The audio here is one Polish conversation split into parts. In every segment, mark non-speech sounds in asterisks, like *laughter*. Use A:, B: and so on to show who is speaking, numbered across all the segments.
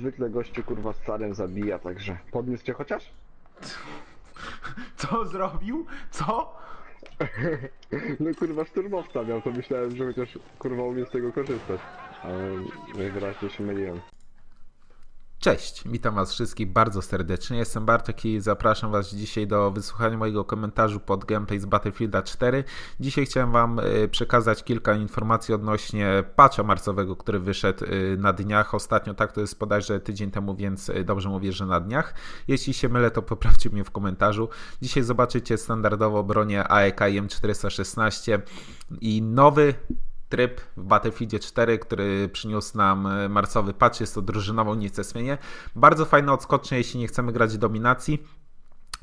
A: jak niezwykle gościu kurwa starym zabija, także podniósł cię chociaż?
B: Co zrobił? Co? *laughs*
A: No kurwa szturmowca miał, to myślałem, że chociaż kurwa umie z tego korzystać. Ale najwyraźniej się myliłem.
B: Cześć, witam Was wszystkich bardzo serdecznie. Jestem Bartek i zapraszam Was dzisiaj do wysłuchania mojego komentarzu pod gameplay z Battlefielda 4. Dzisiaj chciałem Wam y, przekazać kilka informacji odnośnie patcha marcowego, który wyszedł y, na dniach. Ostatnio tak to jest bodajże tydzień temu, więc y, dobrze mówię, że na dniach. Jeśli się mylę, to poprawcie mnie w komentarzu. Dzisiaj zobaczycie standardowo bronię AEK M416 i nowy tryb w Battlefieldzie 4, który przyniósł nam e, marcowy patch, jest to drużynowe unicestwienie. Bardzo fajne odskocznie, jeśli nie chcemy grać dominacji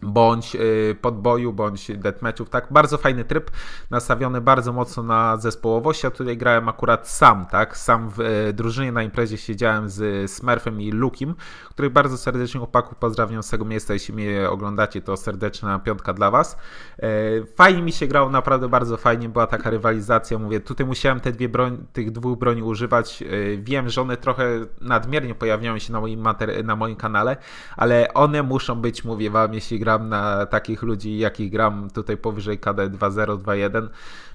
B: bądź y, podboju, bądź deathmatchów, tak, bardzo fajny tryb, nastawiony bardzo mocno na zespołowość, ja tutaj grałem akurat sam, tak, sam w y, drużynie na imprezie siedziałem z Smurfem i Lukim, których bardzo serdecznie chłopaków pozdrawiam z tego miejsca, jeśli mnie oglądacie, to serdeczna piątka dla Was. Y, Fajnie mi się grało, naprawdę bardzo fajnie, była taka rywalizacja, mówię, tutaj musiałem te dwie broń, tych dwóch broni używać, wiem, że one trochę nadmiernie pojawiają się na moim, materi- na moim kanale, ale one muszą być, mówię Wam, jeśli gram na takich ludzi, jakich gram tutaj powyżej KD 2.0,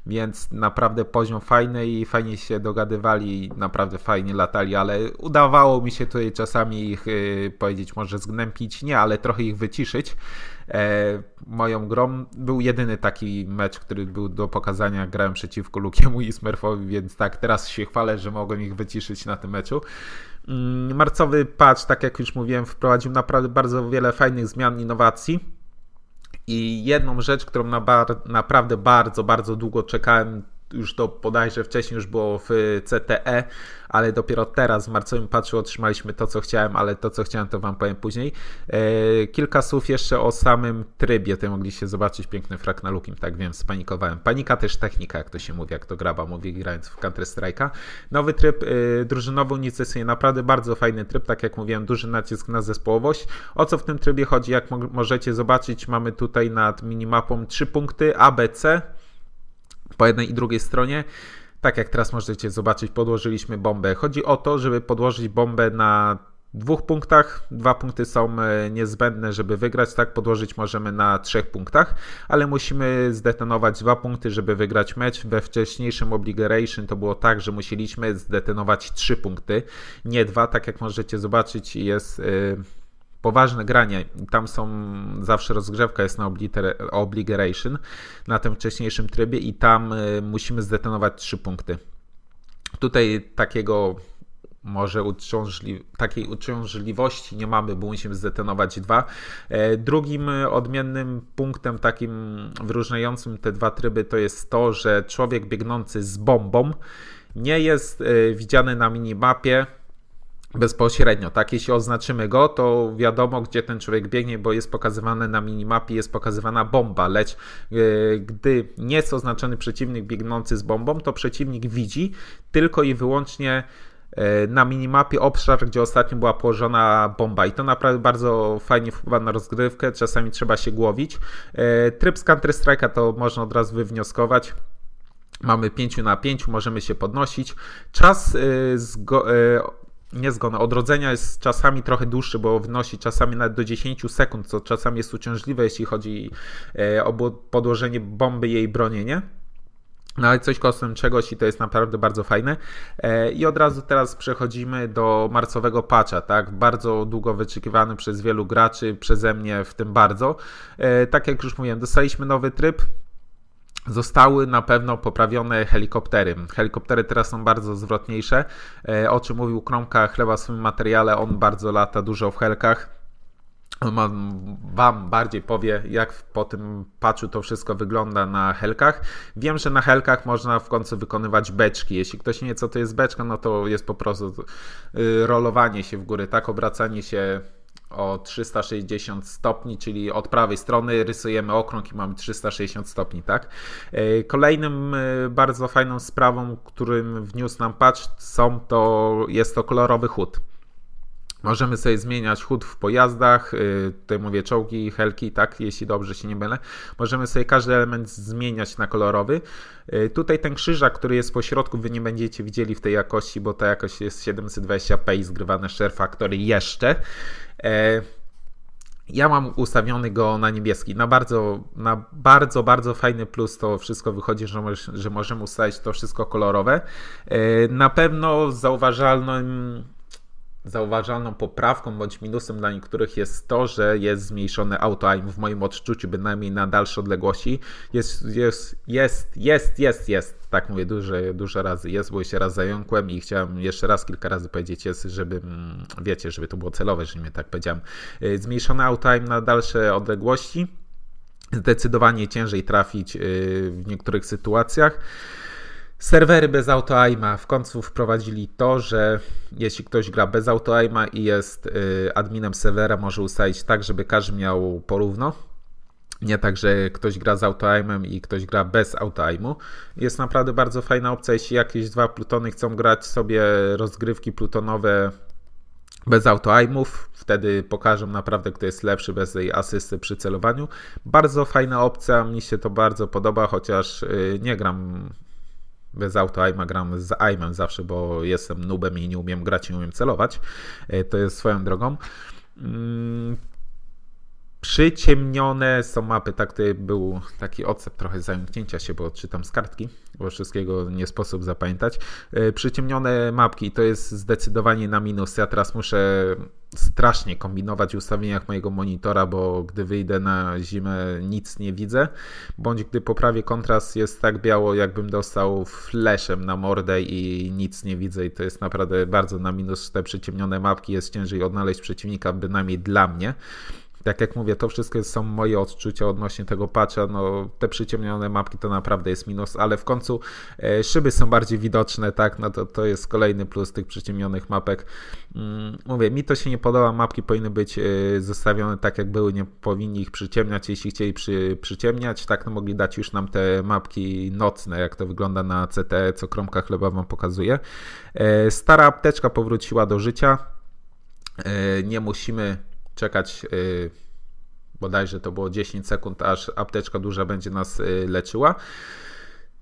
B: więc naprawdę poziom fajny i fajnie się dogadywali naprawdę fajnie latali, ale udawało mi się tutaj czasami ich y, powiedzieć, może zgnępić, nie, ale trochę ich wyciszyć. E, moją grą był jedyny taki mecz, który był do pokazania. Grałem przeciwko Lukiemu i Smurfowi, więc tak, teraz się chwalę, że mogłem ich wyciszyć na tym meczu. Mm, Marcowy patch, tak jak już mówiłem, wprowadził naprawdę bardzo wiele fajnych zmian, innowacji. I jedną rzecz, którą na bar, naprawdę bardzo, bardzo długo czekałem, już to bodajże wcześniej już było w CTE, ale dopiero teraz w marcowym patchu otrzymaliśmy to, co chciałem, ale to, co chciałem, to Wam powiem później. E, kilka słów jeszcze o samym trybie, tutaj mogliście zobaczyć piękny frak na Lukim, tak wiem, spanikowałem. Panika też technika, jak to się mówi, jak to graba mówi, grając w Counter Strike'a. Nowy tryb y, drużynowy unicestwienie, naprawdę bardzo fajny tryb, tak jak mówiłem, duży nacisk na zespołowość. O co w tym trybie chodzi, jak mo- możecie zobaczyć, mamy tutaj nad minimapą trzy punkty ABC, po jednej i drugiej stronie. Tak jak teraz możecie zobaczyć, podłożyliśmy bombę. Chodzi o to, żeby podłożyć bombę na dwóch punktach. Dwa punkty są e, niezbędne, żeby wygrać. Tak, podłożyć możemy na trzech punktach, ale musimy zdetonować dwa punkty, żeby wygrać mecz. We wcześniejszym Obligation to było tak, że musieliśmy zdetonować trzy punkty, nie dwa. Tak jak możecie zobaczyć, jest. Yy, poważne granie. Tam są zawsze rozgrzewka jest na Obligation na tym wcześniejszym trybie i tam y, musimy zdetonować trzy punkty. Tutaj takiego może uciążli- takiej uciążliwości nie mamy, bo musimy zdetonować dwa. E, Drugim y, odmiennym punktem takim wyróżniającym te dwa tryby to jest to, że człowiek biegnący z bombą nie jest y, widziany na minimapie bezpośrednio, tak? Jeśli oznaczymy go, to wiadomo, gdzie ten człowiek biegnie, bo jest pokazywane na minimapie, jest pokazywana bomba, lecz yy, gdy nie jest oznaczony przeciwnik biegnący z bombą, to przeciwnik widzi tylko i wyłącznie yy, na minimapie obszar, gdzie ostatnio była położona bomba i to naprawdę bardzo fajnie wpływa na rozgrywkę, czasami trzeba się głowić. Yy, Tryb z Counter Strike'a to można od razu wywnioskować. Mamy 5 na 5, możemy się podnosić. Czas zgo- nie zgonu, odrodzenia jest czasami trochę dłuższy, bo wynosi czasami nawet do 10 sekund, co czasami jest uciążliwe, jeśli chodzi e, o podłożenie bomby i jej bronienie. No ale coś kosztem czegoś i to jest naprawdę bardzo fajne. E, I od razu teraz przechodzimy do marcowego patcha, tak? Bardzo długo wyczekiwany przez wielu graczy, przeze mnie w tym bardzo. E, Tak jak już mówiłem, dostaliśmy nowy tryb, Zostały na pewno poprawione helikoptery. Helikoptery teraz są bardzo zwrotniejsze. E, O czym mówił Kromka chleba w swoim materiale, on bardzo lata dużo w helkach. Wam- bardziej powie, jak po tym patchu to wszystko wygląda na helkach. Wiem, że na helkach można w końcu wykonywać beczki. Jeśli ktoś nie wie, co to jest beczka, no to jest po prostu y, rolowanie się w górę, tak, obracanie się o 360 stopni, czyli od prawej strony rysujemy okrąg i mamy 360 stopni, tak? E, Kolejnym e, bardzo fajną sprawą, którym wniósł nam patch, są to, jest to kolorowy chód. Możemy sobie zmieniać chód w pojazdach, yy, tutaj mówię czołgi, helki, tak, jeśli dobrze się nie mylę. Możemy sobie każdy element zmieniać na kolorowy. Yy, tutaj ten krzyżak, który jest po środku, wy nie będziecie widzieli w tej jakości, bo ta jakość jest 720p i zgrywane Share Factory jeszcze. Yy, ja mam ustawiony go na niebieski. Na bardzo, na bardzo, bardzo fajny plus to wszystko wychodzi, że, moż, że możemy ustawić to wszystko kolorowe. Yy, Na pewno zauważalnym zauważalną poprawką bądź minusem dla niektórych jest to, że jest zmniejszone auto aim w moim odczuciu, bynajmniej na dalsze odległości. Jest, jest, jest, jest, jest, jest. Tak mówię dużo, dużo razy jest, bo się raz zająkłem i chciałem jeszcze raz kilka razy powiedzieć jest, żeby, mm, wiecie, żeby to było celowe, że nie tak powiedziałem. Yy, Zmniejszone auto aim na dalsze odległości. Zdecydowanie ciężej trafić yy, w niektórych sytuacjach. Serwery bez auto-aima w końcu wprowadzili to, że jeśli ktoś gra bez auto-aima i jest y, adminem serwera, może ustalić tak, żeby każdy miał porówno. Nie tak, że ktoś gra z auto-aimem i ktoś gra bez auto-aimu. Jest naprawdę bardzo fajna opcja, jeśli jakieś dwa plutony chcą grać sobie rozgrywki plutonowe bez auto-aimów, wtedy pokażę naprawdę, kto jest lepszy bez tej asysty przy celowaniu. Bardzo fajna opcja, mi się to bardzo podoba, chociaż y, nie gram bez auto-aima gram z aimem zawsze, bo jestem nubem i nie umiem grać, nie umiem celować. E, To jest swoją drogą. Przyciemnione są mapy, tak tutaj był taki odsew trochę zająknięcia się, bo czytam z kartki, bo wszystkiego nie sposób zapamiętać. E, Przyciemnione mapki to jest zdecydowanie na minus. Ja teraz muszę strasznie kombinować w ustawieniach mojego monitora, bo gdy wyjdę na zimę nic nie widzę, bądź gdy poprawię kontrast jest tak biało, jakbym dostał flashem na mordę i nic nie widzę i to jest naprawdę bardzo na minus te przyciemnione mapki, jest ciężej odnaleźć przeciwnika, bynajmniej dla mnie. Tak jak mówię, to wszystko są moje odczucia odnośnie tego patcha. No, te przyciemnione mapki to naprawdę jest minus, ale w końcu e, szyby są bardziej widoczne, tak? No to, to jest kolejny plus tych przyciemnionych mapek. Mm, mówię, mi to się nie podoba. Mapki powinny być e, zostawione tak, jak były, nie powinni ich przyciemniać. Jeśli chcieli przy, przyciemniać, tak, no mogli dać już nam te mapki nocne, jak to wygląda na CT, co kromka chleba wam pokazuje. E, stara apteczka powróciła do życia. E, nie musimy czekać yy, bodajże to było 10 sekund, aż apteczka duża będzie nas yy, leczyła.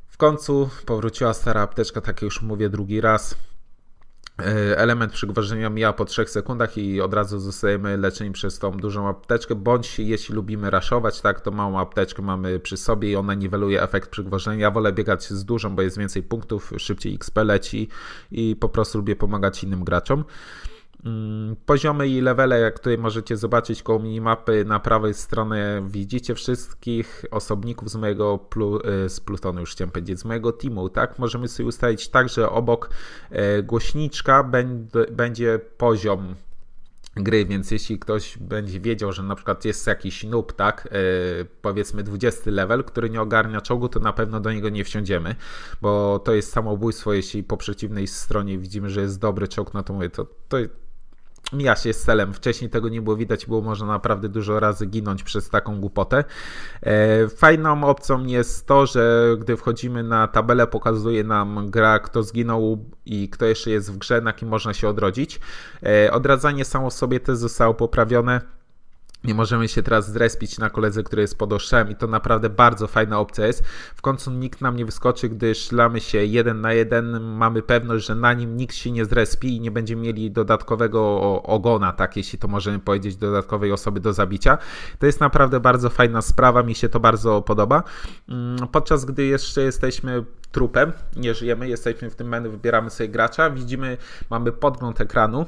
B: W końcu powróciła stara apteczka, tak już mówię drugi raz. Yy, Element przygwożenia mija po 3 sekundach i od razu zostajemy leczeni przez tą dużą apteczkę, bądź jeśli lubimy raszować, tak, to małą apteczkę mamy przy sobie i ona niweluje efekt przygwożenia. Ja wolę biegać z dużą, bo jest więcej punktów, szybciej XP leci i po prostu lubię pomagać innym graczom. Mm, Poziomy i levele, jak tutaj możecie zobaczyć koło minimapy na prawej stronie, widzicie wszystkich osobników z mojego plu, y, z plutonu, już chciałem powiedzieć, z mojego teamu, tak? Możemy sobie ustalić tak, że obok e, głośniczka będ- będzie poziom gry, więc jeśli ktoś będzie wiedział, że na przykład jest jakiś noob, tak, e, powiedzmy 20 level, który nie ogarnia czołgu, to na pewno do niego nie wsiądziemy, bo to jest samobójstwo, jeśli po przeciwnej stronie widzimy, że jest dobry czołg, no to mówię, to, to mija się z celem. Wcześniej tego nie było widać, było można naprawdę dużo razy ginąć przez taką głupotę. E, Fajną opcją jest to, że gdy wchodzimy na tabelę, pokazuje nam gra, kto zginął i kto jeszcze jest w grze, na kim można się odrodzić. E, Odradzanie samo w sobie też zostało poprawione. Nie możemy się teraz zrespić na koledze, który jest pod oszczem i to naprawdę bardzo fajna opcja jest. W końcu nikt nam nie wyskoczy, gdy szlamy się jeden na jeden. Mamy pewność, że na nim nikt się nie zrespi i nie będziemy mieli dodatkowego ogona, tak jeśli to możemy powiedzieć, dodatkowej osoby do zabicia. To jest naprawdę bardzo fajna sprawa, mi się to bardzo podoba. Mm, Podczas gdy jeszcze jesteśmy trupem, nie żyjemy, jesteśmy w tym menu, wybieramy sobie gracza, widzimy, mamy podgląd ekranu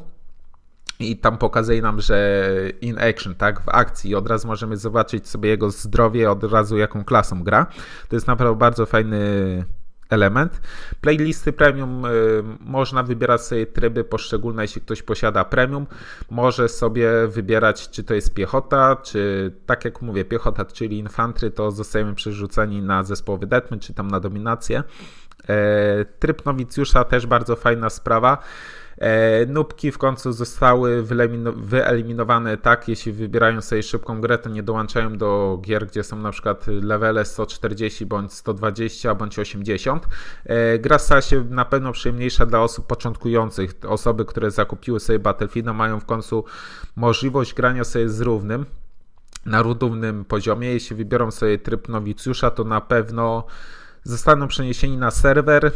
B: i tam pokazuje nam, że in action, tak, w akcji, od razu możemy zobaczyć sobie jego zdrowie, od razu jaką klasą gra. To jest naprawdę bardzo fajny element. Playlisty premium y, można wybierać sobie tryby poszczególne, jeśli ktoś posiada premium, może sobie wybierać, czy to jest piechota, czy tak jak mówię, piechota, czyli infantry, to zostajemy przerzuceni na zespołowy deathmatch, czy tam na dominację. E, Tryb nowicjusza też bardzo fajna sprawa. E, nubki w końcu zostały wyelimino- wyeliminowane tak, jeśli wybierają sobie szybką grę, to nie dołączają do gier, gdzie są na przykład levele 140 bądź 120 bądź 80. E, gra stała się na pewno przyjemniejsza dla osób początkujących. Osoby, które zakupiły sobie Battlefield, mają w końcu możliwość grania sobie z równym na równym poziomie. Jeśli wybiorą sobie tryb nowicjusza, to na pewno zostaną przeniesieni na serwer,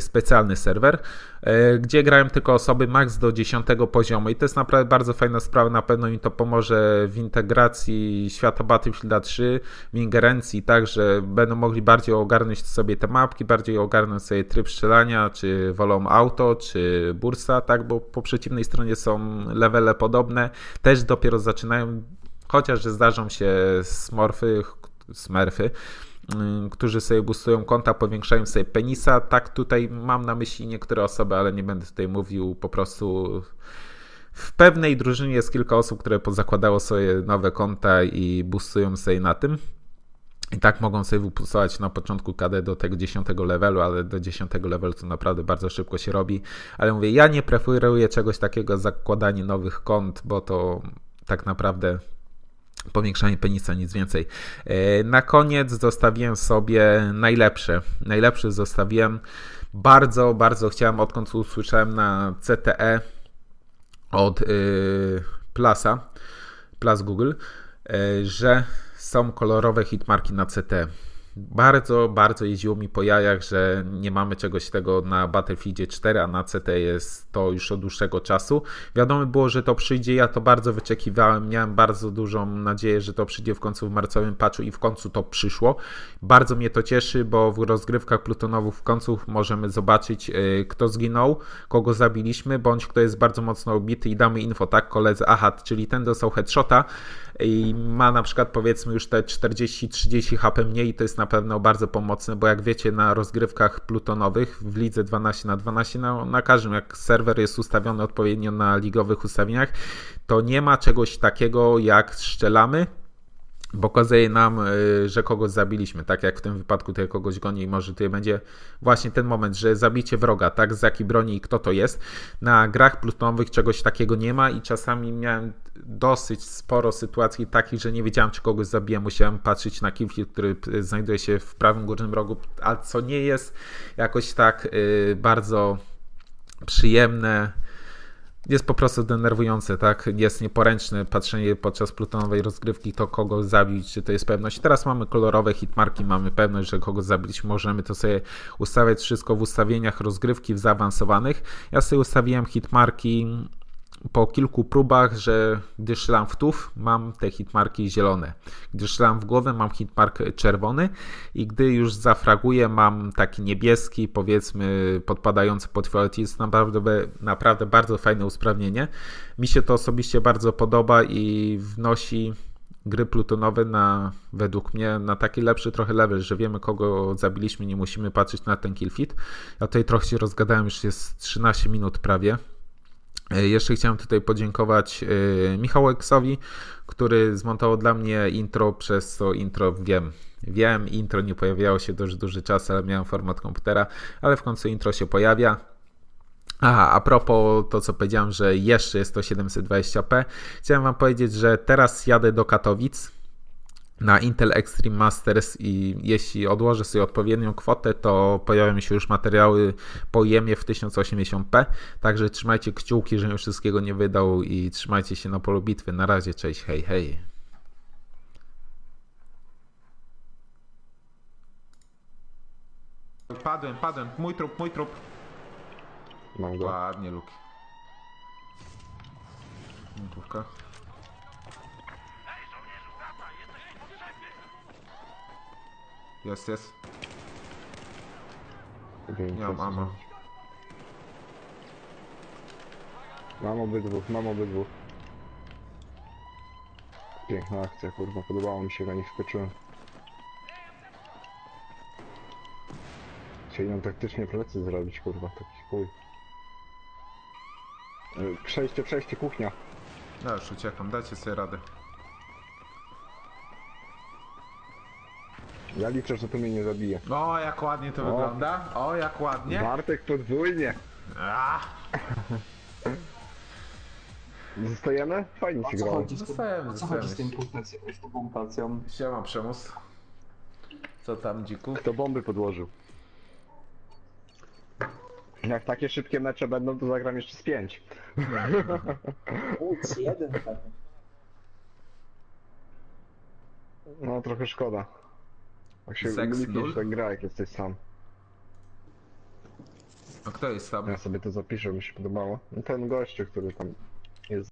B: specjalny serwer, y, gdzie grają tylko osoby max do 10 poziomu. I to jest naprawdę bardzo fajna sprawa. Na pewno im to pomoże w integracji świata Battlefielda 3, w ingerencji, tak, że będą mogli bardziej ogarnąć sobie te mapki, bardziej ogarnąć sobie tryb strzelania, czy wolą auto, czy bursa, tak, bo po przeciwnej stronie są levele podobne. Też dopiero zaczynają Chociaż że zdarzą się smurfy, smurfy, którzy sobie boostują konta, powiększają sobie penisa. Tak tutaj mam na myśli niektóre osoby, ale nie będę tutaj mówił po prostu. W pewnej drużynie jest kilka osób, które pozakładało sobie nowe konta i boostują sobie na tym. I tak mogą sobie wypustować na początku KD do tego 10 levelu, ale do 10 levelu to naprawdę bardzo szybko się robi. Ale mówię, ja nie preferuję czegoś takiego, zakładanie nowych kont, bo to tak naprawdę powiększanie penisa, nic więcej. E, Na koniec zostawiłem sobie najlepsze. Najlepsze zostawiłem. Bardzo, bardzo chciałem, odkąd usłyszałem na CTE od y, Plasa, Plus Google, y, że są kolorowe hitmarki na CT. Bardzo, bardzo jeździło mi po jajach, że nie mamy czegoś tego na Battlefieldzie 4, a na CT jest to już od dłuższego czasu. Wiadomo było, że to przyjdzie, ja to bardzo wyczekiwałem, miałem bardzo dużą nadzieję, że to przyjdzie w końcu w marcowym patchu i w końcu to przyszło. Bardzo mnie to cieszy, bo w rozgrywkach plutonowych w końcu możemy zobaczyć, yy, kto zginął, kogo zabiliśmy, bądź kto jest bardzo mocno obity i damy info, tak, koledze, aha, czyli ten dostał headshota i ma na przykład powiedzmy już te 40-30 HP mniej to jest na pewno bardzo pomocne, bo jak wiecie na rozgrywkach plutonowych w lidze 12 na 12 na, na każdym jak serwer jest ustawiony odpowiednio na ligowych ustawieniach, to nie ma czegoś takiego jak strzelamy pokazuje nam, y, że kogoś zabiliśmy, tak jak w tym wypadku tutaj kogoś goni i może tutaj będzie właśnie ten moment, że zabicie wroga, tak, z jakiej broni i kto to jest. Na grach plutonowych czegoś takiego nie ma i czasami miałem dosyć sporo sytuacji takich, że nie wiedziałem, czy kogoś zabiję, musiałem patrzeć na killfeed, który znajduje się w prawym górnym rogu, a co nie jest jakoś tak y, bardzo przyjemne, jest po prostu denerwujące, tak? Jest nieporęczne patrzenie podczas plutonowej rozgrywki, to kogo zabić, czy to jest pewność. Teraz mamy kolorowe hitmarki, mamy pewność, że kogo zabić, możemy to sobie ustawiać wszystko w ustawieniach rozgrywki w zaawansowanych. Ja sobie ustawiłem hitmarki po kilku próbach, że gdy strzelam w tuf, mam te hitmarki zielone. Gdy strzelam w głowę, mam hitmark czerwony i gdy już zafraguję, mam taki niebieski, powiedzmy podpadający pod fiolet. Jest naprawdę, naprawdę bardzo fajne usprawnienie. Mi się to osobiście bardzo podoba i wnosi gry plutonowe na, według mnie, na taki lepszy trochę level, że wiemy kogo zabiliśmy, nie musimy patrzeć na ten kill. Ja tutaj trochę się rozgadałem, już jest 13 minut prawie. E, Jeszcze chciałem tutaj podziękować e, Michałeksowi, który zmontował dla mnie intro, przez co intro wiem. Wiem, intro nie pojawiało się dość duży czas, ale miałem format komputera, ale w końcu intro się pojawia. Aha, a propos to, co powiedziałem, że jeszcze jest to 720p, chciałem Wam powiedzieć, że teraz jadę do Katowic na Intel Extreme Masters i jeśli odłożę sobie odpowiednią kwotę, to pojawią się już materiały po jemie w 1080p. Także trzymajcie kciuki, żebym wszystkiego nie wydał i trzymajcie się na polu bitwy. Na razie, cześć, hej, hej. Padłem, padłem. Mój trup, mój trup.
A: Mam go.
B: Ładnie, Luki. Miętówka. Jest, jest.
A: Wiem,
B: Nie mam ammo.
A: Mam obydwu, mam obydwu. Piękna akcja, kurwa, podobało mi się, na nich skoczyłem. Chcieli nam taktycznie plecy zrobić, kurwa, taki chuj. E, Przejście, przejście, kuchnia.
B: Ja już uciekam, dajcie sobie radę.
A: Ja liczę, że to mnie nie zabije.
B: O, jak ładnie to
A: O.
B: wygląda. O, jak ładnie.
A: Bartek podwójnie. *laughs* Zostajemy? Fajnie
C: O
A: się
C: co
A: grało.
C: chodzi z tym,
B: Zostajemy,
C: o co chodzi z tym punktacją? Z tą punktacją?
B: Siema Przemus. Co tam dziku?
A: Kto bomby podłożył? Jak takie szybkie mecze będą, to zagram jeszcze z pięć. *laughs*
C: Uc, jeden pewnie.
A: No trochę szkoda. Tak się
B: Seks nul?
A: tak gra, jak jesteś sam.
B: A kto jest tam?
A: Ja sobie to zapiszę, mi się podobało. No ten gościu, który tam jest